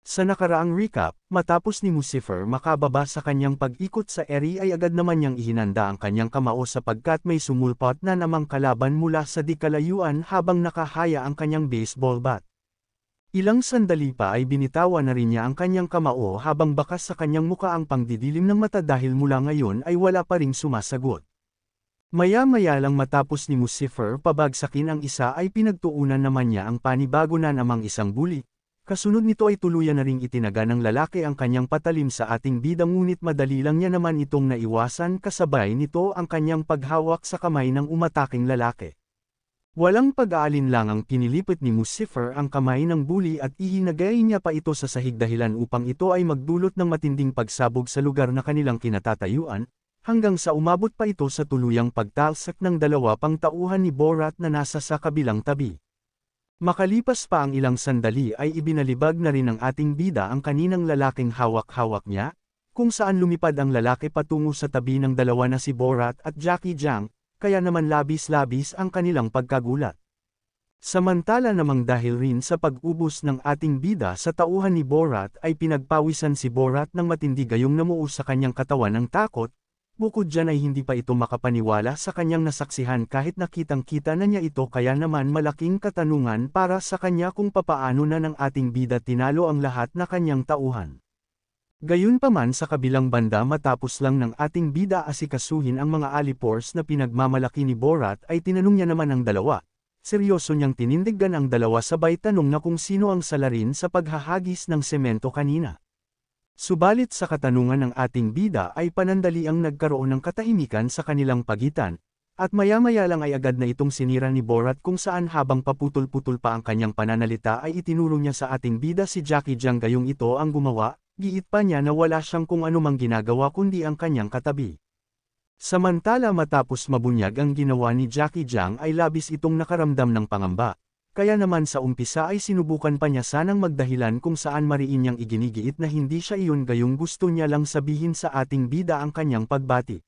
Sa nakaraang recap, matapos ni Lucifer makababa sa kanyang pag-ikot sa eri ay agad naman niyang ihinanda ang kanyang kamao sapagkat may sumulpot na namang kalaban mula sa di kalayuan habang nakahaya ang kanyang baseball bat. Ilang sandali pa ay binitawan na rin niya ang kanyang kamao habang bakas sa kanyang muka ang pangdidilim ng mata dahil mula ngayon ay wala pa ring sumasagot. Maya-maya lang matapos ni Lucifer pabagsakin ang isa ay pinagtuunan naman niya ang panibago na namang isang buli. Kasunod nito ay tuluyan na ring itinaga ng lalaki ang kanyang patalim sa ating bida ngunit madali lang niya naman itong naiwasan kasabay nito ang kanyang paghawak sa kamay ng umataking lalaki. Walang pag-aalin lang ang pinilipit ni Lucifer ang kamay ng buli at ihinagay niya pa ito sa sahig dahilan upang ito ay magdulot ng matinding pagsabog sa lugar na kanilang kinatatayuan, hanggang sa umabot pa ito sa tuluyang pagtalsak ng dalawa pang tauhan ni Borat na nasa sa kabilang tabi. Makalipas pa ang ilang sandali ay ibinalibag na rin ng ating bida ang kaninang lalaking hawak-hawak niya, kung saan lumipad ang lalaki patungo sa tabi ng dalawa na si Borat at Jackie Jiang, kaya naman labis-labis ang kanilang pagkagulat. Samantala namang dahil rin sa pag-ubos ng ating bida sa tauhan ni Borat ay pinagpawisan si Borat ng matindi gayong namuo sa kanyang katawan ng takot, Bukod dyan ay hindi pa ito makapaniwala sa kanyang nasaksihan kahit nakitang-kita na niya ito kaya naman malaking katanungan para sa kanya kung papaano na ng ating bida tinalo ang lahat na kanyang tauhan. Gayunpaman sa kabilang banda matapos lang ng ating bida asikasuhin ang mga alipors na pinagmamalaki ni Borat ay tinanong niya naman ang dalawa. Seryoso niyang tinindigan ang dalawa sabay tanong na kung sino ang salarin sa paghahagis ng semento kanina. Subalit sa katanungan ng ating bida ay panandali ang nagkaroon ng katahimikan sa kanilang pagitan, at maya-maya lang ay agad na itong sinira ni Borat kung saan habang paputol-putol pa ang kanyang pananalita ay itinuro niya sa ating bida si Jackie Jiang gayong ito ang gumawa, giit pa niya na wala siyang kung anumang ginagawa kundi ang kanyang katabi. Samantala matapos mabunyag ang ginawa ni Jackie Jiang ay labis itong nakaramdam ng pangamba, kaya naman sa umpisa ay sinubukan pa niya sanang magdahilan kung saan mariin niyang iginigiit na hindi siya iyon gayong gusto niya lang sabihin sa ating bida ang kanyang pagbati.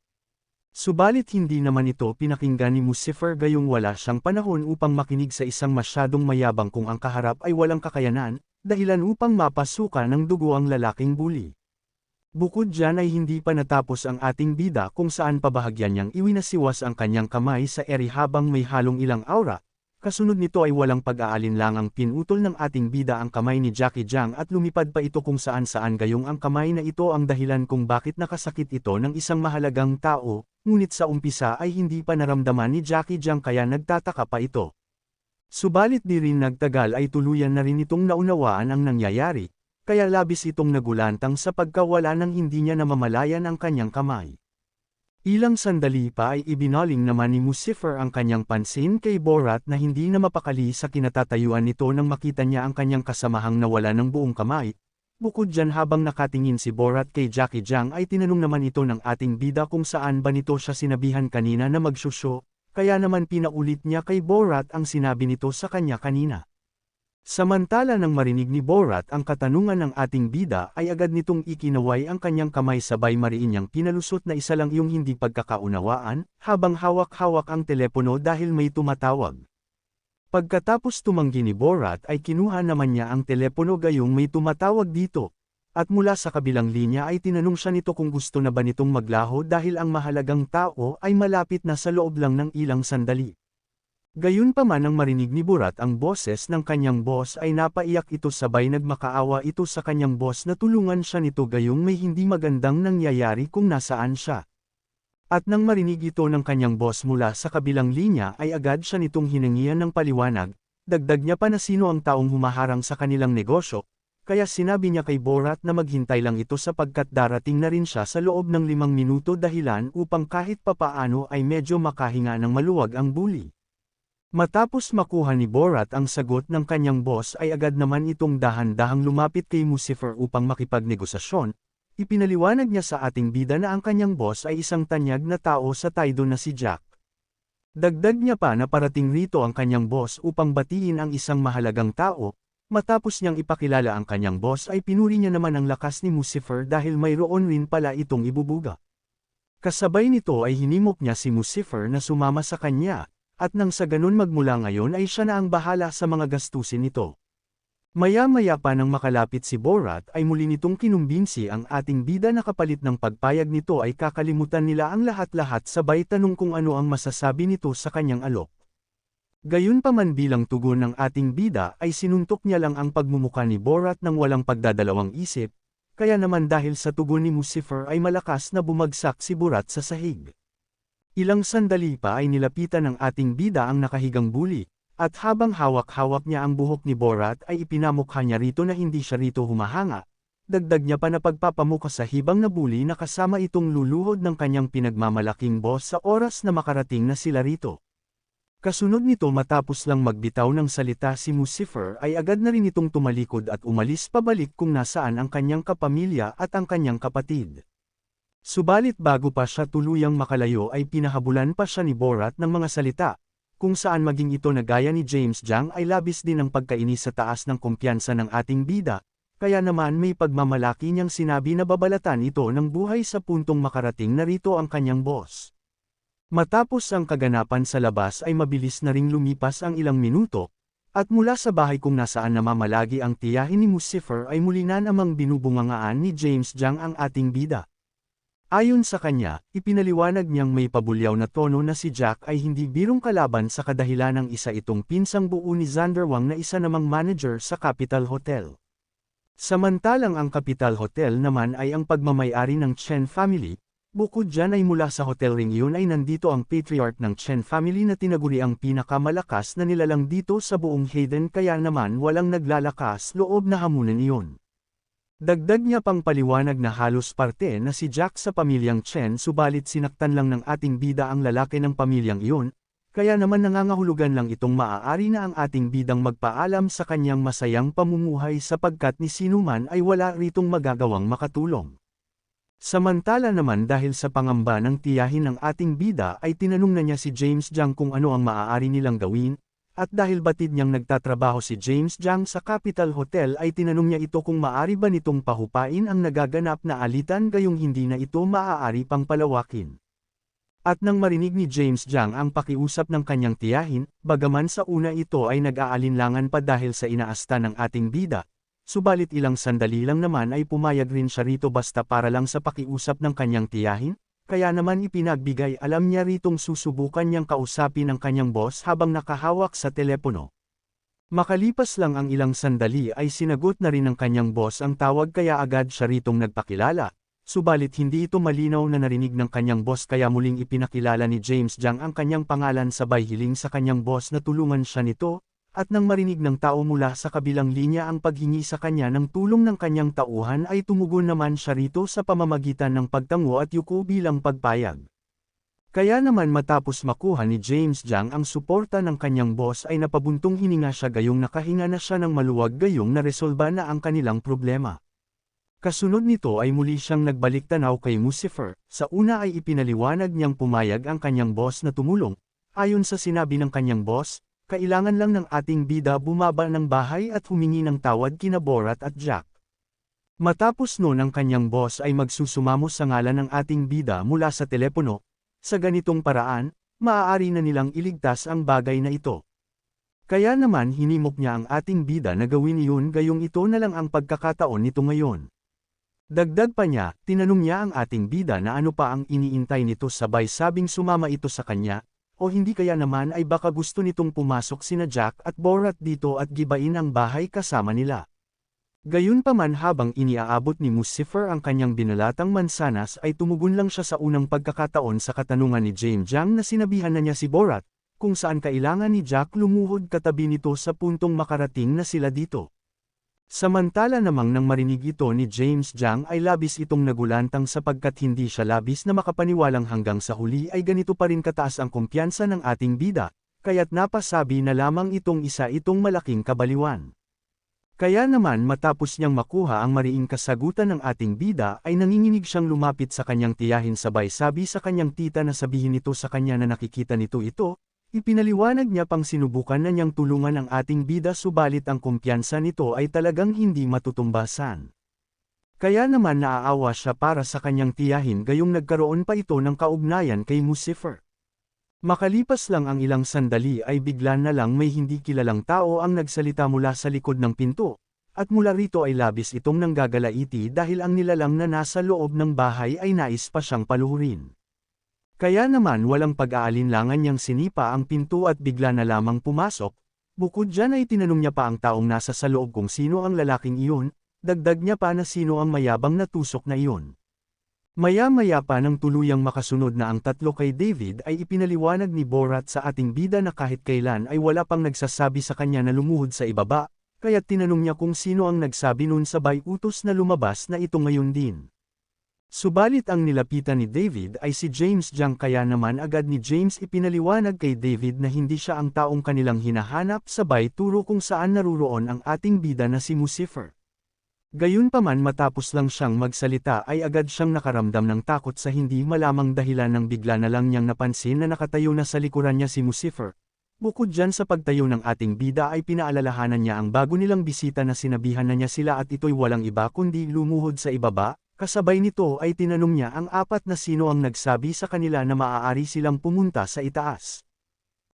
Subalit hindi naman ito pinakinggan ni Lucifer gayong wala siyang panahon upang makinig sa isang masyadong mayabang kung ang kaharap ay walang kakayanan, dahilan upang mapasuka ng dugo ang lalaking buli. Bukod dyan ay hindi pa natapos ang ating bida kung saan pabahagyan niyang iwinasiwas ang kanyang kamay sa eri habang may halong ilang aura, Kasunod nito ay walang pag-aalin ang pinutol ng ating bida ang kamay ni Jackie Jiang at lumipad pa ito kung saan saan gayong ang kamay na ito ang dahilan kung bakit nakasakit ito ng isang mahalagang tao, ngunit sa umpisa ay hindi pa naramdaman ni Jackie Jiang kaya nagtataka pa ito. Subalit di rin nagtagal ay tuluyan na rin itong naunawaan ang nangyayari, kaya labis itong nagulantang sa pagkawala ng hindi niya namamalayan ang kanyang kamay. Ilang sandali pa ay ibinaling naman ni Lucifer ang kanyang pansin kay Borat na hindi na mapakali sa kinatatayuan nito nang makita niya ang kanyang kasamahang nawala ng buong kamay. Bukod dyan habang nakatingin si Borat kay Jackie Jiang ay tinanong naman ito ng ating bida kung saan ba nito siya sinabihan kanina na magsusyo, kaya naman pinaulit niya kay Borat ang sinabi nito sa kanya kanina. Samantala nang marinig ni Borat ang katanungan ng ating bida ay agad nitong ikinaway ang kanyang kamay sabay mariin niyang pinalusot na isa lang yung hindi pagkakaunawaan, habang hawak-hawak ang telepono dahil may tumatawag. Pagkatapos tumanggi ni Borat ay kinuha naman niya ang telepono gayong may tumatawag dito, at mula sa kabilang linya ay tinanong siya nito kung gusto na ba nitong maglaho dahil ang mahalagang tao ay malapit na sa loob lang ng ilang sandali. Gayunpaman ang marinig ni Burat ang boses ng kanyang boss ay napaiyak ito sabay nagmakaawa ito sa kanyang boss na tulungan siya nito gayong may hindi magandang nangyayari kung nasaan siya. At nang marinig ito ng kanyang boss mula sa kabilang linya ay agad siya nitong hinangian ng paliwanag, dagdag niya pa na sino ang taong humaharang sa kanilang negosyo, kaya sinabi niya kay Borat na maghintay lang ito sapagkat darating na rin siya sa loob ng limang minuto dahilan upang kahit papaano ay medyo makahinga ng maluwag ang bully. Matapos makuha ni Borat ang sagot ng kanyang boss ay agad naman itong dahan-dahang lumapit kay Lucifer upang makipagnegosasyon, ipinaliwanag niya sa ating bida na ang kanyang boss ay isang tanyag na tao sa Taido na si Jack. Dagdag niya pa na parating rito ang kanyang boss upang batiin ang isang mahalagang tao, matapos niyang ipakilala ang kanyang boss ay pinuri niya naman ang lakas ni Lucifer dahil mayroon rin pala itong ibubuga. Kasabay nito ay hinimok niya si Lucifer na sumama sa kanya, at nang sa ganun magmula ngayon ay siya na ang bahala sa mga gastusin nito. Maya-maya pa nang makalapit si Borat ay muli nitong kinumbinsi ang ating bida na kapalit ng pagpayag nito ay kakalimutan nila ang lahat-lahat sabay tanong kung ano ang masasabi nito sa kanyang alok. Gayunpaman bilang tugon ng ating bida ay sinuntok niya lang ang pagmumuka ni Borat ng walang pagdadalawang isip, kaya naman dahil sa tugon ni Lucifer ay malakas na bumagsak si Borat sa sahig. Ilang sandali pa ay nilapitan ng ating bida ang nakahigang bully, at habang hawak-hawak niya ang buhok ni Borat ay ipinamukha niya rito na hindi siya rito humahanga. Dagdag niya pa na pagpapamuka sa hibang na bully na kasama itong luluhod ng kanyang pinagmamalaking boss sa oras na makarating na sila rito. Kasunod nito matapos lang magbitaw ng salita si Lucifer ay agad na rin itong tumalikod at umalis pabalik kung nasaan ang kanyang kapamilya at ang kanyang kapatid. Subalit bago pa siya tuluyang makalayo ay pinahabulan pa siya ni Borat ng mga salita, kung saan maging ito na gaya ni James Jang ay labis din ang pagkainis sa taas ng kumpiyansa ng ating bida, kaya naman may pagmamalaki niyang sinabi na babalatan ito ng buhay sa puntong makarating na rito ang kanyang boss. Matapos ang kaganapan sa labas ay mabilis na ring lumipas ang ilang minuto, at mula sa bahay kung nasaan namamalagi ang tiyahin ni Lucifer ay muli na namang binubungangaan ni James Jang ang ating bida. Ayon sa kanya, ipinaliwanag niyang may pabulyaw na tono na si Jack ay hindi birong kalaban sa kadahilan ng isa itong pinsang buo ni Xander Wang na isa namang manager sa Capital Hotel. Samantalang ang Capital Hotel naman ay ang pagmamayari ng Chen family, bukod dyan ay mula sa hotel ring iyon ay nandito ang patriarch ng Chen family na tinaguri ang pinakamalakas na nilalang dito sa buong Hayden kaya naman walang naglalakas loob na hamunan iyon. Dagdag niya pang paliwanag na halos parte na si Jack sa pamilyang Chen subalit sinaktan lang ng ating bida ang lalaki ng pamilyang iyon, kaya naman nangangahulugan lang itong maaari na ang ating bidang magpaalam sa kanyang masayang pamumuhay sapagkat ni sinuman ay wala ritong magagawang makatulong. Samantala naman dahil sa pangamba ng tiyahin ng ating bida ay tinanong na niya si James Jang kung ano ang maaari nilang gawin, at dahil batid niyang nagtatrabaho si James Jang sa Capital Hotel ay tinanong niya ito kung maari ba nitong pahupain ang nagaganap na alitan gayong hindi na ito maaari pang palawakin. At nang marinig ni James Jang ang pakiusap ng kanyang tiyahin, bagaman sa una ito ay nag-aalinlangan pa dahil sa inaasta ng ating bida, subalit ilang sandali lang naman ay pumayag rin siya rito basta para lang sa pakiusap ng kanyang tiyahin, kaya naman ipinagbigay alam niya ritong susubukan niyang kausapin ang kanyang boss habang nakahawak sa telepono. Makalipas lang ang ilang sandali ay sinagot na rin ng kanyang boss ang tawag kaya agad siya ritong nagpakilala, subalit hindi ito malinaw na narinig ng kanyang boss kaya muling ipinakilala ni James Jang ang kanyang pangalan sabay hiling sa kanyang boss na tulungan siya nito, at nang marinig ng tao mula sa kabilang linya ang paghingi sa kanya ng tulong ng kanyang tauhan ay tumugon naman siya rito sa pamamagitan ng pagtango at yuko bilang pagpayag. Kaya naman matapos makuha ni James Jang ang suporta ng kanyang boss ay napabuntong hininga siya gayong nakahinga na siya ng maluwag gayong naresolba na ang kanilang problema. Kasunod nito ay muli siyang nagbalik tanaw kay Lucifer, sa una ay ipinaliwanag niyang pumayag ang kanyang boss na tumulong, ayon sa sinabi ng kanyang boss, kailangan lang ng ating bida bumaba ng bahay at humingi ng tawad kina Borat at Jack. Matapos noon ang kanyang boss ay magsusumamo sa ngalan ng ating bida mula sa telepono, sa ganitong paraan, maaari na nilang iligtas ang bagay na ito. Kaya naman hinimok niya ang ating bida na gawin iyon gayong ito na lang ang pagkakataon nito ngayon. Dagdag pa niya, tinanong niya ang ating bida na ano pa ang iniintay nito sabay sabing sumama ito sa kanya, o hindi kaya naman ay baka gusto nitong pumasok sina Jack at Borat dito at gibain ang bahay kasama nila. Gayunpaman habang iniaabot ni Lucifer ang kanyang binalatang mansanas ay tumugon lang siya sa unang pagkakataon sa katanungan ni James Jang na sinabihan na niya si Borat, kung saan kailangan ni Jack lumuhod katabi nito sa puntong makarating na sila dito. Samantala namang nang marinig ito ni James Jang ay labis itong nagulantang sapagkat hindi siya labis na makapaniwalang hanggang sa huli ay ganito pa rin kataas ang kumpiyansa ng ating bida, kaya't napasabi na lamang itong isa itong malaking kabaliwan. Kaya naman matapos niyang makuha ang mariing kasagutan ng ating bida ay nanginginig siyang lumapit sa kanyang tiyahin sabay sabi sa kanyang tita na sabihin nito sa kanya na nakikita nito ito, Ipinaliwanag niya pang sinubukan na niyang tulungan ang ating bida subalit ang kumpiyansa nito ay talagang hindi matutumbasan. Kaya naman naaawa siya para sa kanyang tiyahin gayong nagkaroon pa ito ng kaugnayan kay Lucifer. Makalipas lang ang ilang sandali ay bigla na lang may hindi kilalang tao ang nagsalita mula sa likod ng pinto, at mula rito ay labis itong nanggagalaiti dahil ang nilalang na nasa loob ng bahay ay nais pa siyang paluhurin. Kaya naman walang pag-aalinlangan niyang sinipa ang pinto at bigla na lamang pumasok, bukod dyan ay tinanong niya pa ang taong nasa sa loob kung sino ang lalaking iyon, dagdag niya pa na sino ang mayabang na tusok na iyon. Maya-maya pa nang tuluyang makasunod na ang tatlo kay David ay ipinaliwanag ni Borat sa ating bida na kahit kailan ay wala pang nagsasabi sa kanya na lumuhod sa ibaba, kaya tinanong niya kung sino ang nagsabi nun sabay utos na lumabas na ito ngayon din. Subalit ang nilapitan ni David ay si James Jang kaya naman agad ni James ipinaliwanag kay David na hindi siya ang taong kanilang hinahanap sabay turo kung saan naruroon ang ating bida na si Lucifer. Gayunpaman matapos lang siyang magsalita ay agad siyang nakaramdam ng takot sa hindi malamang dahilan nang bigla na lang niyang napansin na nakatayo na sa likuran niya si Lucifer. Bukod dyan sa pagtayo ng ating bida ay pinaalalahanan niya ang bago nilang bisita na sinabihan na niya sila at ito'y walang iba kundi lumuhod sa ibaba, kasabay nito ay tinanong niya ang apat na sino ang nagsabi sa kanila na maaari silang pumunta sa itaas.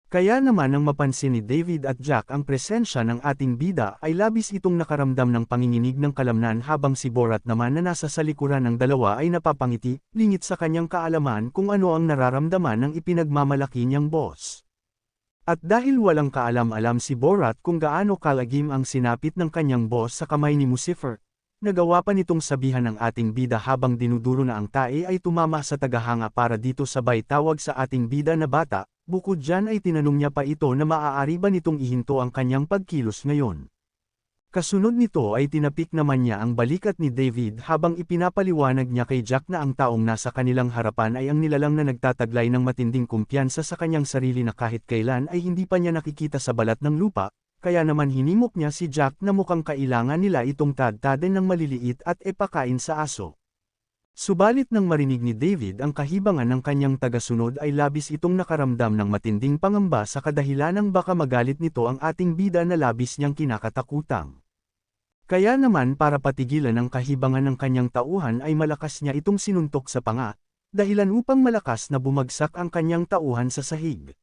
Kaya naman nang mapansin ni David at Jack ang presensya ng ating bida ay labis itong nakaramdam ng panginginig ng kalamnan habang si Borat naman na nasa salikuran ng dalawa ay napapangiti, lingit sa kanyang kaalaman kung ano ang nararamdaman ng ipinagmamalaki niyang boss. At dahil walang kaalam-alam si Borat kung gaano kalagim ang sinapit ng kanyang boss sa kamay ni Lucifer, nagawa pa nitong sabihan ng ating bida habang dinuduro na ang tae ay tumama sa tagahanga para dito sabay tawag sa ating bida na bata, Bukod dyan ay tinanong niya pa ito na maaari ba nitong ihinto ang kanyang pagkilos ngayon. Kasunod nito ay tinapik naman niya ang balikat ni David habang ipinapaliwanag niya kay Jack na ang taong nasa kanilang harapan ay ang nilalang na nagtataglay ng matinding kumpiyansa sa kanyang sarili na kahit kailan ay hindi pa niya nakikita sa balat ng lupa, kaya naman hinimok niya si Jack na mukhang kailangan nila itong tadtaden ng maliliit at epakain sa aso. Subalit nang marinig ni David ang kahibangan ng kanyang tagasunod ay labis itong nakaramdam ng matinding pangamba sa kadahilanang baka magalit nito ang ating bida na labis niyang kinakatakutang. Kaya naman para patigilan ang kahibangan ng kanyang tauhan ay malakas niya itong sinuntok sa panga, dahilan upang malakas na bumagsak ang kanyang tauhan sa sahig.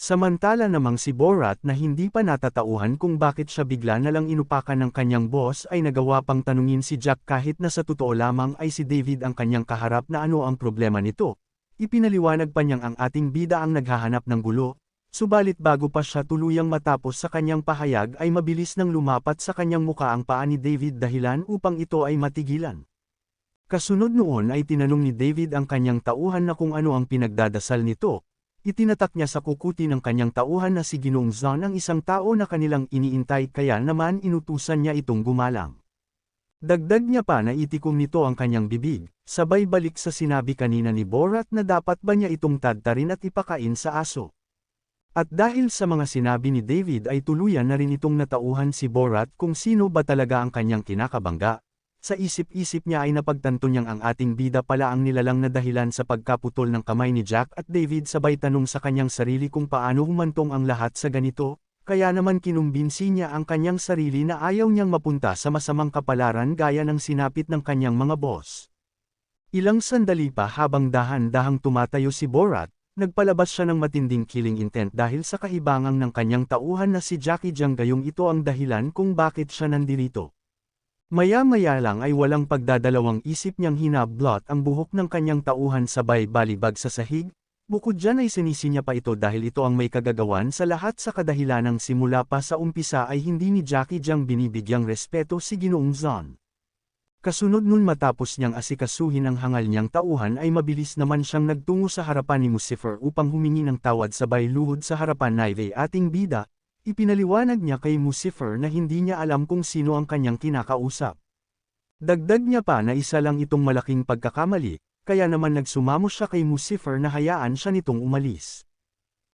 Samantala namang si Borat na hindi pa natatauhan kung bakit siya bigla na lang inupakan ng kanyang boss ay nagawa pang tanungin si Jack kahit na sa totoo lamang ay si David ang kanyang kaharap na ano ang problema nito. Ipinaliwanag pa niyang ang ating bida ang naghahanap ng gulo, subalit bago pa siya tuluyang matapos sa kanyang pahayag ay mabilis nang lumapat sa kanyang muka ang paa ni David dahilan upang ito ay matigilan. Kasunod noon ay tinanong ni David ang kanyang tauhan na kung ano ang pinagdadasal nito, Itinatak niya sa kukuti ng kanyang tauhan na si Ginoong Zan ang isang tao na kanilang iniintay kaya naman inutusan niya itong gumalang. Dagdag niya pa na itikom nito ang kanyang bibig, sabay balik sa sinabi kanina ni Borat na dapat ba niya itong tadtarin at ipakain sa aso. At dahil sa mga sinabi ni David ay tuluyan na rin itong natauhan si Borat kung sino ba talaga ang kanyang kinakabangga, sa isip-isip niya ay napagtanto niyang ang ating bida pala ang nilalang na dahilan sa pagkaputol ng kamay ni Jack at David sabay tanong sa kanyang sarili kung paano humantong ang lahat sa ganito, kaya naman kinumbinsi niya ang kanyang sarili na ayaw niyang mapunta sa masamang kapalaran gaya ng sinapit ng kanyang mga boss. Ilang sandali pa habang dahan-dahang tumatayo si Borat, nagpalabas siya ng matinding killing intent dahil sa kahibangang ng kanyang tauhan na si Jackie Jang gayong ito ang dahilan kung bakit siya nandirito. Maya-maya lang ay walang pagdadalawang isip niyang hinablot ang buhok ng kanyang tauhan sabay balibag sa sahig, bukod dyan ay sinisi niya pa ito dahil ito ang may kagagawan sa lahat sa kadahilanang simula pa sa umpisa ay hindi ni Jackie Jiang binibigyang respeto si Ginoong Zon. Kasunod nun matapos niyang asikasuhin ang hangal niyang tauhan ay mabilis naman siyang nagtungo sa harapan ni Lucifer upang humingi ng tawad sabay luhod sa harapan na ating bida, Ipinaliwanag niya kay Lucifer na hindi niya alam kung sino ang kanyang kinakausap. Dagdag niya pa na isa lang itong malaking pagkakamali, kaya naman nagsumamo siya kay Lucifer na hayaan siya nitong umalis.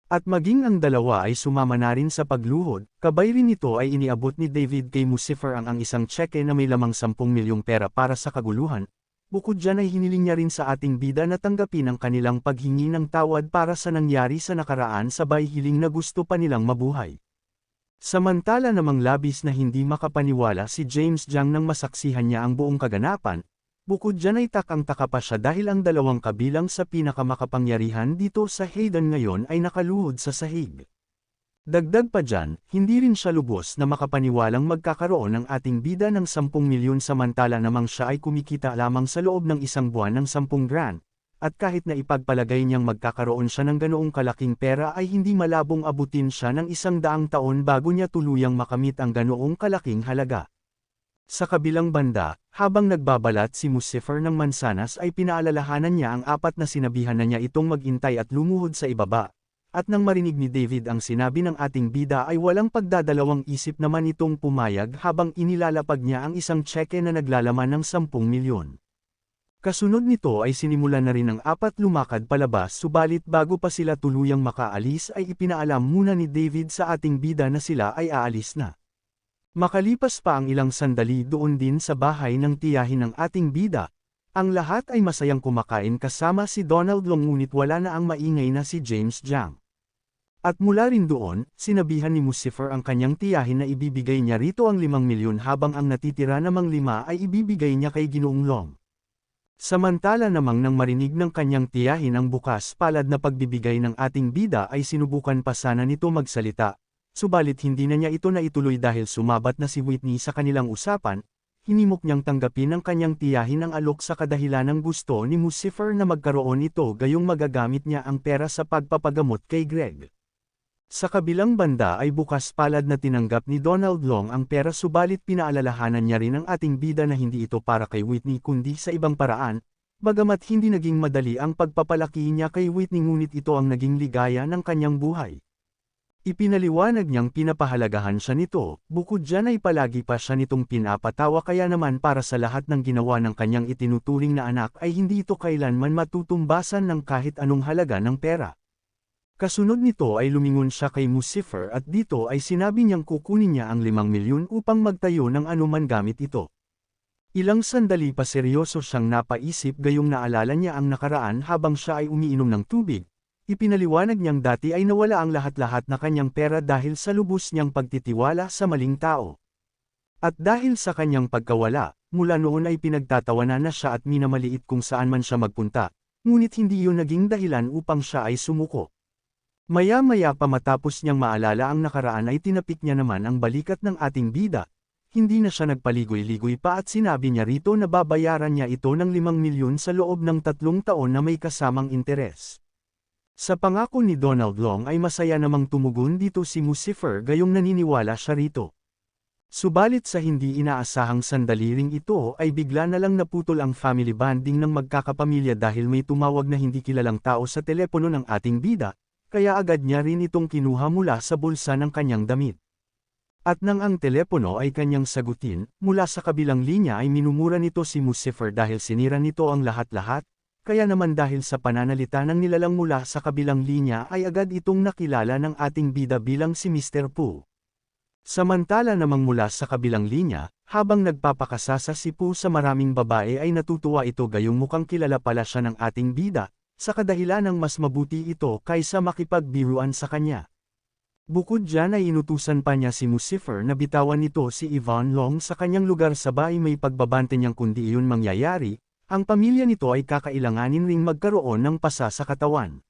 At maging ang dalawa ay sumama na rin sa pagluhod, kabay rin nito ay iniabot ni David kay Lucifer ang ang isang tseke na may lamang 10 milyong pera para sa kaguluhan, Bukod dyan ay hiniling niya rin sa ating bida na tanggapin ang kanilang paghingi ng tawad para sa nangyari sa nakaraan sabay hiling na gusto pa nilang mabuhay. Samantala namang labis na hindi makapaniwala si James Jiang nang masaksihan niya ang buong kaganapan, Bukod dyan ay takang-taka pa siya dahil ang dalawang kabilang sa pinakamakapangyarihan dito sa Hayden ngayon ay nakaluhod sa sahig. Dagdag pa dyan, hindi rin siya lubos na makapaniwalang magkakaroon ng ating bida ng 10 milyon samantala namang siya ay kumikita lamang sa loob ng isang buwan ng 10 grand. At kahit na ipagpalagay niyang magkakaroon siya ng ganoong kalaking pera ay hindi malabong abutin siya ng isang daang taon bago niya tuluyang makamit ang ganoong kalaking halaga. Sa kabilang banda, habang nagbabalat si Lucifer ng mansanas ay pinaalalahanan niya ang apat na sinabihan na niya itong magintay at lumuhod sa ibaba. At nang marinig ni David ang sinabi ng ating bida ay walang pagdadalawang isip naman itong pumayag habang inilalapag niya ang isang tseke na naglalaman ng 10 milyon. Kasunod nito ay sinimulan na rin ng apat lumakad palabas subalit bago pa sila tuluyang makaalis ay ipinaalam muna ni David sa ating bida na sila ay aalis na. Makalipas pa ang ilang sandali doon din sa bahay ng tiyahin ng ating bida, ang lahat ay masayang kumakain kasama si Donald Long ngunit wala na ang maingay na si James Jiang. At mula rin doon, sinabihan ni Lucifer ang kanyang tiyahin na ibibigay niya rito ang 5 milyon habang ang natitira namang lima ay ibibigay niya kay Ginoong Long. Samantala namang nang marinig ng kanyang tiyahin ang bukas palad na pagbibigay ng ating bida ay sinubukan pa sana nito magsalita, subalit hindi na niya ito na ituloy dahil sumabat na si Whitney sa kanilang usapan, hinimok niyang tanggapin ng kanyang tiyahin ang alok sa kadahilan ng gusto ni Lucifer na magkaroon ito gayong magagamit niya ang pera sa pagpapagamot kay Greg. Sa kabilang banda ay bukas palad na tinanggap ni Donald Long ang pera subalit pinaalalahanan niya rin ang ating bida na hindi ito para kay Whitney kundi sa ibang paraan, bagamat hindi naging madali ang pagpapalaki niya kay Whitney ngunit ito ang naging ligaya ng kanyang buhay. Ipinaliwanag niyang pinapahalagahan siya nito, bukod dyan ay palagi pa siya nitong pinapatawa kaya naman para sa lahat ng ginawa ng kanyang itinuturing na anak ay hindi ito kailanman matutumbasan ng kahit anong halaga ng pera. Kasunod nito ay lumingon siya kay Lucifer at dito ay sinabi niyang kukunin niya ang 5 milyon upang magtayo ng anuman gamit ito. Ilang sandali pa seryoso siyang napaisip gayong naalala niya ang nakaraan habang siya ay umiinom ng tubig. Ipinaliwanag niyang dati ay nawala ang lahat-lahat na kanyang pera dahil sa lubos niyang pagtitiwala sa maling tao. At dahil sa kanyang pagkawala, mula noon ay pinagtatawanan na siya at minamaliit kung saan man siya magpunta, ngunit hindi yun naging dahilan upang siya ay sumuko. Maya-maya pa matapos niyang maalala ang nakaraan ay tinapik niya naman ang balikat ng ating bida. Hindi na siya nagpaligoy-ligoy pa at sinabi niya rito na babayaran niya ito ng 5 milyon sa loob ng tatlong taon na may kasamang interes. Sa pangako ni Donald Long ay masaya namang tumugon dito si Lucifer gayong naniniwala siya rito. Subalit sa hindi inaasahang sandali ring ito ay bigla na lang naputol ang family bonding ng magkakapamilya dahil may tumawag na hindi kilalang tao sa telepono ng ating bida, kaya agad niya rin itong kinuha mula sa bulsa ng kanyang damit. At nang ang telepono ay kanyang sagutin, mula sa kabilang linya ay minumura nito si Lucifer dahil sinira nito ang lahat-lahat, kaya naman dahil sa pananalita ng nilalang mula sa kabilang linya ay agad itong nakilala ng ating bida bilang si Mr. Pooh. Samantala namang mula sa kabilang linya, habang nagpapakasasa si Pooh sa maraming babae ay natutuwa ito gayong mukhang kilala pala siya ng ating bida, sa kadahilan ng mas mabuti ito kaysa makipagbiruan sa kanya. Bukod dyan ay inutusan pa niya si Lucifer na bitawan nito si Yvonne Long sa kanyang lugar sa bahay may pagbabante niyang kundi iyon mangyayari, ang pamilya nito ay kakailanganin ring magkaroon ng pasa sa katawan.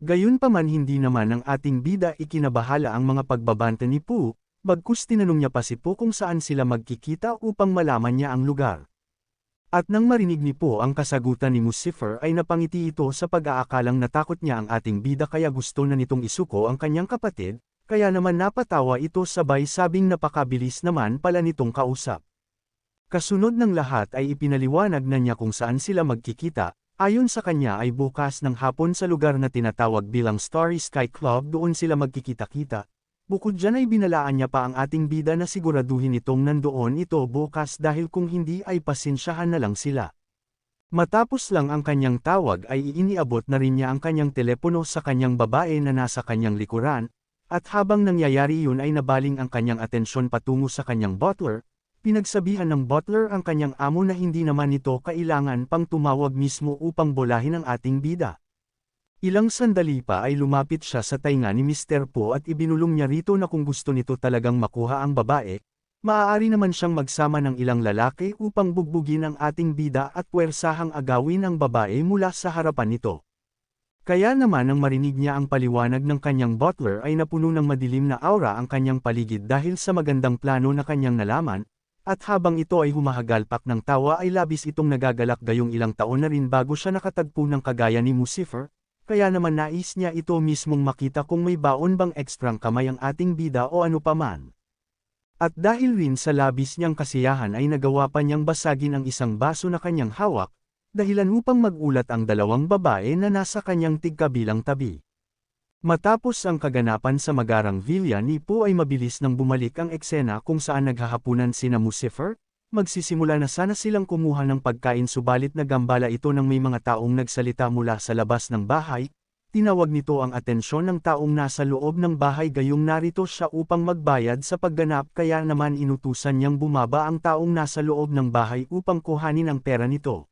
Gayunpaman hindi naman ang ating bida ikinabahala ang mga pagbabante ni Pooh, bagkus tinanong niya pa si Pooh kung saan sila magkikita upang malaman niya ang lugar. At nang marinig ni Po ang kasagutan ni Lucifer ay napangiti ito sa pag-aakalang natakot niya ang ating bida kaya gusto na nitong isuko ang kanyang kapatid, kaya naman napatawa ito sabay sabing napakabilis naman pala nitong kausap. Kasunod ng lahat ay ipinaliwanag na niya kung saan sila magkikita, ayon sa kanya ay bukas ng hapon sa lugar na tinatawag bilang Starry Sky Club doon sila magkikita-kita, Bukod dyan ay binalaan niya pa ang ating bida na siguraduhin itong nandoon ito bukas dahil kung hindi ay pasensyahan na lang sila. Matapos lang ang kanyang tawag ay iniabot na rin niya ang kanyang telepono sa kanyang babae na nasa kanyang likuran, at habang nangyayari yun ay nabaling ang kanyang atensyon patungo sa kanyang butler, pinagsabihan ng butler ang kanyang amo na hindi naman ito kailangan pang tumawag mismo upang bolahin ang ating bida. Ilang sandali pa ay lumapit siya sa tainga ni Mr. Po at ibinulong niya rito na kung gusto nito talagang makuha ang babae, maaari naman siyang magsama ng ilang lalaki upang bugbugin ang ating bida at puwersahang agawin ang babae mula sa harapan nito. Kaya naman nang marinig niya ang paliwanag ng kanyang butler ay napuno ng madilim na aura ang kanyang paligid dahil sa magandang plano na kanyang nalaman, at habang ito ay humahagalpak ng tawa ay labis itong nagagalak gayong ilang taon na rin bago siya nakatagpo ng kagaya ni Lucifer, kaya naman nais niya ito mismong makita kung may baon bang ekstrang kamay ang ating bida o ano paman. At dahil rin sa labis niyang kasiyahan ay nagawa pa niyang basagin ang isang baso na kanyang hawak, dahilan upang magulat ang dalawang babae na nasa kanyang tigkabilang tabi. Matapos ang kaganapan sa magarang villa ni Po ay mabilis nang bumalik ang eksena kung saan naghahapunan sina Lucifer, magsisimula na sana silang kumuha ng pagkain subalit nagambala ito ng may mga taong nagsalita mula sa labas ng bahay, tinawag nito ang atensyon ng taong nasa loob ng bahay gayong narito siya upang magbayad sa pagganap kaya naman inutusan niyang bumaba ang taong nasa loob ng bahay upang kuhanin ang pera nito.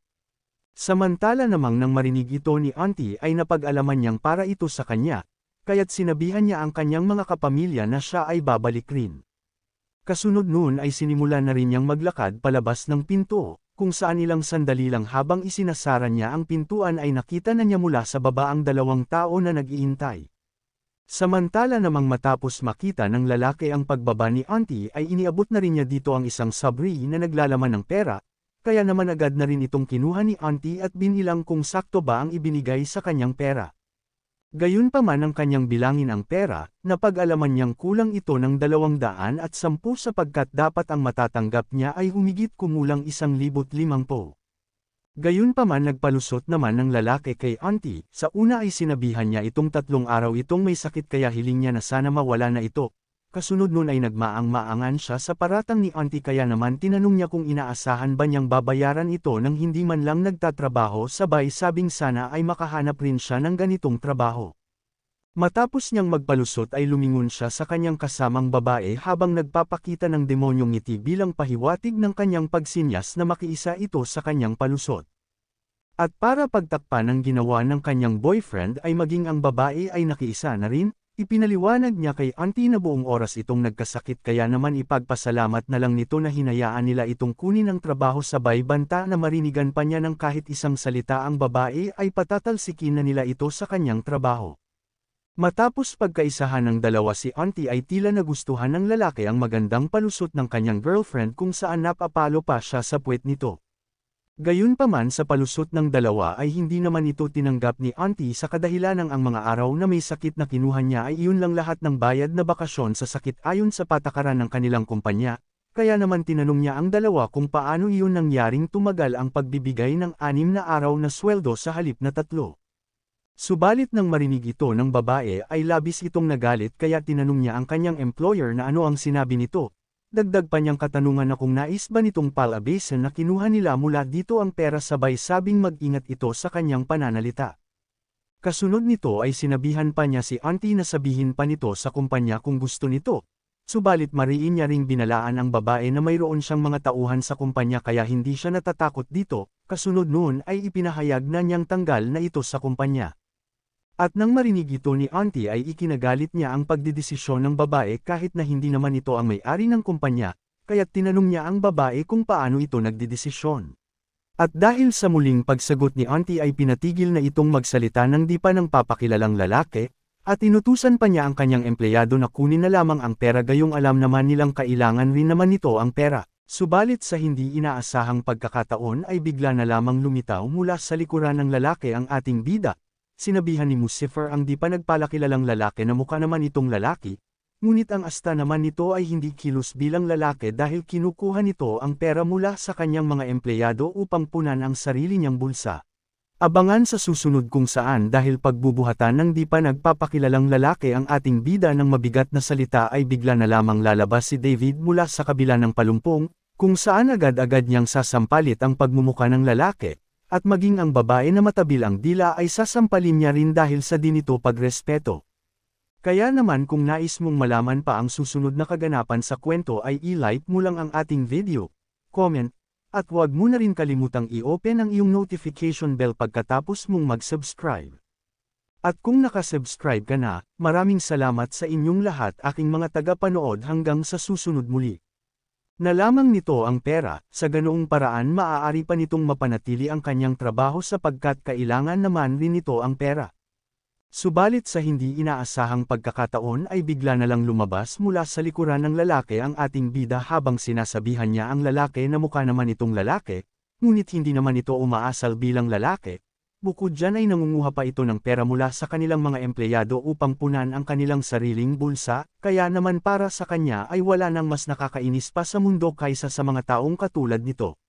Samantala namang nang marinig ito ni Auntie ay napag-alaman niyang para ito sa kanya, kaya't sinabihan niya ang kanyang mga kapamilya na siya ay babalik rin. Kasunod noon ay sinimula na rin niyang maglakad palabas ng pinto, kung saan ilang sandali lang habang isinasara niya ang pintuan ay nakita na niya mula sa baba ang dalawang tao na nag-iintay. Samantala namang matapos makita ng lalaki ang pagbaba ni Auntie ay iniabot na rin niya dito ang isang sabri na naglalaman ng pera, kaya naman agad na rin itong kinuha ni Auntie at binilang kung sakto ba ang ibinigay sa kanyang pera. Gayunpaman ang kanyang bilangin ang pera, napag-alaman niyang kulang ito ng dalawang daan at sampu sapagkat dapat ang matatanggap niya ay humigit kumulang isang libot limangpo. Gayunpaman nagpalusot naman ng lalaki kay auntie, sa una ay sinabihan niya itong tatlong araw itong may sakit kaya hiling niya na sana mawala na ito, Kasunod nun ay nagmaang-maangan siya sa paratang ni auntie kaya naman tinanong niya kung inaasahan ba niyang babayaran ito nang hindi man lang nagtatrabaho sabay sabing sana ay makahanap rin siya ng ganitong trabaho. Matapos niyang magpalusot ay lumingon siya sa kanyang kasamang babae habang nagpapakita ng demonyong ngiti bilang pahiwatig ng kanyang pagsinyas na makiisa ito sa kanyang palusot. At para pagtakpan ng ginawa ng kanyang boyfriend ay maging ang babae ay nakiisa na rin, Ipinaliwanag niya kay auntie na buong oras itong nagkasakit kaya naman ipagpasalamat na lang nito na hinayaan nila itong kunin ang trabaho sabay banta na marinigan pa niya ng kahit isang salita ang babae ay patatalsikin na nila ito sa kanyang trabaho. Matapos pagkaisahan ng dalawa si auntie ay tila nagustuhan ng lalaki ang magandang palusot ng kanyang girlfriend kung saan napapalo pa siya sa puwet nito. Gayunpaman sa palusot ng dalawa ay hindi naman ito tinanggap ni auntie sa kadahilan ng ang mga araw na may sakit na kinuha niya ay iyon lang lahat ng bayad na bakasyon sa sakit ayon sa patakaran ng kanilang kumpanya, kaya naman tinanong niya ang dalawa kung paano iyon nangyaring tumagal ang pagbibigay ng anim na araw na sweldo sa halip na tatlo. Subalit nang marinig ito ng babae ay labis itong nagalit kaya tinanong niya ang kanyang employer na ano ang sinabi nito, Dagdag pa niyang katanungan na kung nais ba nitong palabasin na kinuha nila mula dito ang pera sabay sabing mag-ingat ito sa kanyang pananalita. Kasunod nito ay sinabihan pa niya si auntie na sabihin pa nito sa kumpanya kung gusto nito. Subalit mariin niya ring binalaan ang babae na mayroon siyang mga tauhan sa kumpanya kaya hindi siya natatakot dito, kasunod noon ay ipinahayag na niyang tanggal na ito sa kumpanya. At nang marinig ito ni auntie ay ikinagalit niya ang pagdidesisyon ng babae kahit na hindi naman ito ang may-ari ng kumpanya, kaya't tinanong niya ang babae kung paano ito nagdidesisyon. At dahil sa muling pagsagot ni auntie ay pinatigil na itong magsalita ng di pa ng papakilalang lalaki, at inutusan pa niya ang kanyang empleyado na kunin na lamang ang pera gayong alam naman nilang kailangan rin naman nito ang pera. Subalit sa hindi inaasahang pagkakataon ay bigla na lamang lumitaw mula sa likuran ng lalaki ang ating bida, Sinabihan ni Lucifer ang di pa nagpalakilalang lalaki na mukha naman itong lalaki, ngunit ang asta naman nito ay hindi kilos bilang lalaki dahil kinukuha nito ang pera mula sa kanyang mga empleyado upang punan ang sarili niyang bulsa. Abangan sa susunod kung saan dahil pagbubuhatan ng di pa nagpapakilalang lalaki ang ating bida ng mabigat na salita ay bigla na lamang lalabas si David mula sa kabila ng palumpong, kung saan agad-agad niyang sasampalit ang pagmumuka ng lalaki, at maging ang babae na matabil ang dila ay sasampalin niya rin dahil sa dinito pagrespeto. Kaya naman kung nais mong malaman pa ang susunod na kaganapan sa kwento ay i-like mo lang ang ating video, comment, at huwag mo na rin kalimutang i-open ang iyong notification bell pagkatapos mong mag-subscribe. At kung nakasubscribe ka na, maraming salamat sa inyong lahat aking mga tagapanood hanggang sa susunod muli. Nalamang nito ang pera, sa ganoong paraan maaari pa nitong mapanatili ang kanyang trabaho sapagkat kailangan naman rin nito ang pera. Subalit sa hindi inaasahang pagkakataon ay bigla na lang lumabas mula sa likuran ng lalaki ang ating bida habang sinasabihan niya ang lalaki na mukha naman itong lalaki, ngunit hindi naman ito umaasal bilang lalaki, Bukod dyan ay nangunguha pa ito ng pera mula sa kanilang mga empleyado upang punan ang kanilang sariling bulsa, kaya naman para sa kanya ay wala nang mas nakakainis pa sa mundo kaysa sa mga taong katulad nito.